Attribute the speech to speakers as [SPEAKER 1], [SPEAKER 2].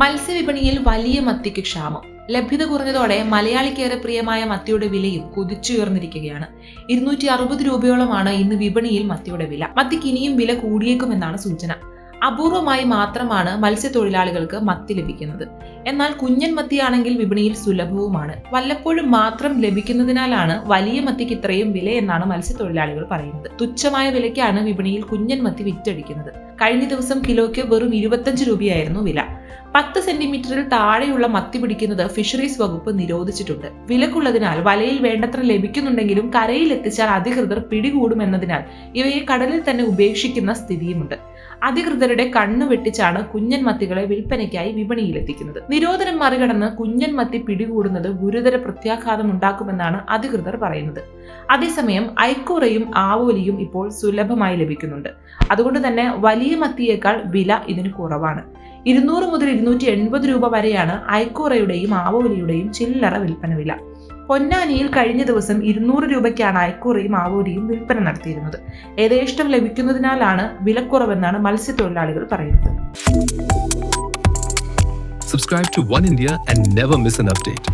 [SPEAKER 1] മത്സ്യവിപണിയിൽ വലിയ മത്തിക്ക് ക്ഷാമം. ലഭ്യത കുറഞ്ഞതോടെ മലയാളിക്കേറെ പ്രിയമായ മത്തിയുടെ വിലയും കുതിച്ചുയർന്നിരിക്കുകയാണ്. ഇരുന്നൂറ്റി അറുപത് രൂപയോളമാണ് ഇന്ന് വിപണിയിൽ മത്തിയുടെ വില. മത്തിക്ക് ഇനിയും വില കൂടിയേക്കുമെന്നാണ് സൂചന. അപൂർവമായി മാത്രമാണ് മത്സ്യത്തൊഴിലാളികൾക്ക് മത്തി ലഭിക്കുന്നത്. എന്നാൽ കുഞ്ഞൻ മത്തിയാണെങ്കിൽ വിപണിയിൽ സുലഭവുമാണ്. വല്ലപ്പോഴും മാത്രം ലഭിക്കുന്നതിനാലാണ് വലിയ മത്തിക്ക് ഇത്രയും വില എന്നാണ് മത്സ്യത്തൊഴിലാളികൾ പറയുന്നത്. തുച്ഛമായ വിലയ്ക്കാണ് വിപണിയിൽ കുഞ്ഞൻ മത്തി വിറ്റഴിക്കുന്നത്. കഴിഞ്ഞ ദിവസം കിലോയ്ക്ക് വെറും ഇരുപത്തഞ്ച് രൂപയായിരുന്നു വില. പത്ത് സെന്റിമീറ്ററിൽ താഴെയുള്ള മത്തി പിടിക്കുന്നത് ഫിഷറീസ് വകുപ്പ് നിരോധിച്ചിട്ടുണ്ട്. വിലക്കുള്ളതിനാൽ വലയിൽ വേണ്ടത്ര ലഭിക്കുന്നുണ്ടെങ്കിലും കരയിൽ എത്തിച്ചാൽ അധികൃതർ പിടികൂടുമെന്നതിനാൽ ഇവയെ കടലിൽ തന്നെ ഉപേക്ഷിക്കുന്ന സ്ഥിതിയുമുണ്ട്. അധികൃതരുടെ കണ്ണു വെട്ടിച്ചാണ് കുഞ്ഞൻ മത്തികളെ വിൽപ്പനയ്ക്കായി വിപണിയിലെത്തിക്കുന്നത്. നിരോധനം മറികടന്ന് കുഞ്ഞൻ മത്തി പിടികൂടുന്നത് ഗുരുതര പ്രത്യാഘാതം ഉണ്ടാക്കുമെന്നാണ് അധികൃതർ പറയുന്നത്. അതേസമയം ഐക്കൂറയും ആവോലിയും ഇപ്പോൾ സുലഭമായി ലഭിക്കുന്നുണ്ട്. അതുകൊണ്ട് തന്നെ വലിയ മത്തിയേക്കാൾ വില ഇതിന് കുറവാണ്. ഇരുന്നൂറ് മുതൽ ഇരുന്നൂറ്റി എൺപത് രൂപ വരെയാണ് ഐക്കൂറയുടെയും ആവോലിയുടെയും ചില്ലറ വിൽപ്പന വില. പൊന്നാനിയിൽ കഴിഞ്ഞ ദിവസം ഇരുന്നൂറ് രൂപയ്ക്കാണ് അയക്കൂറയും ആവൂരിയും വിൽപ്പന നടത്തിയിരുന്നത് യഥേഷ്ടം ലഭിക്കുന്നതിനാലാണ് വിലക്കുറവെന്നാണ് മത്സ്യത്തൊഴിലാളികൾ പറയുന്നത്
[SPEAKER 2] Subscribe to One India and never miss an update.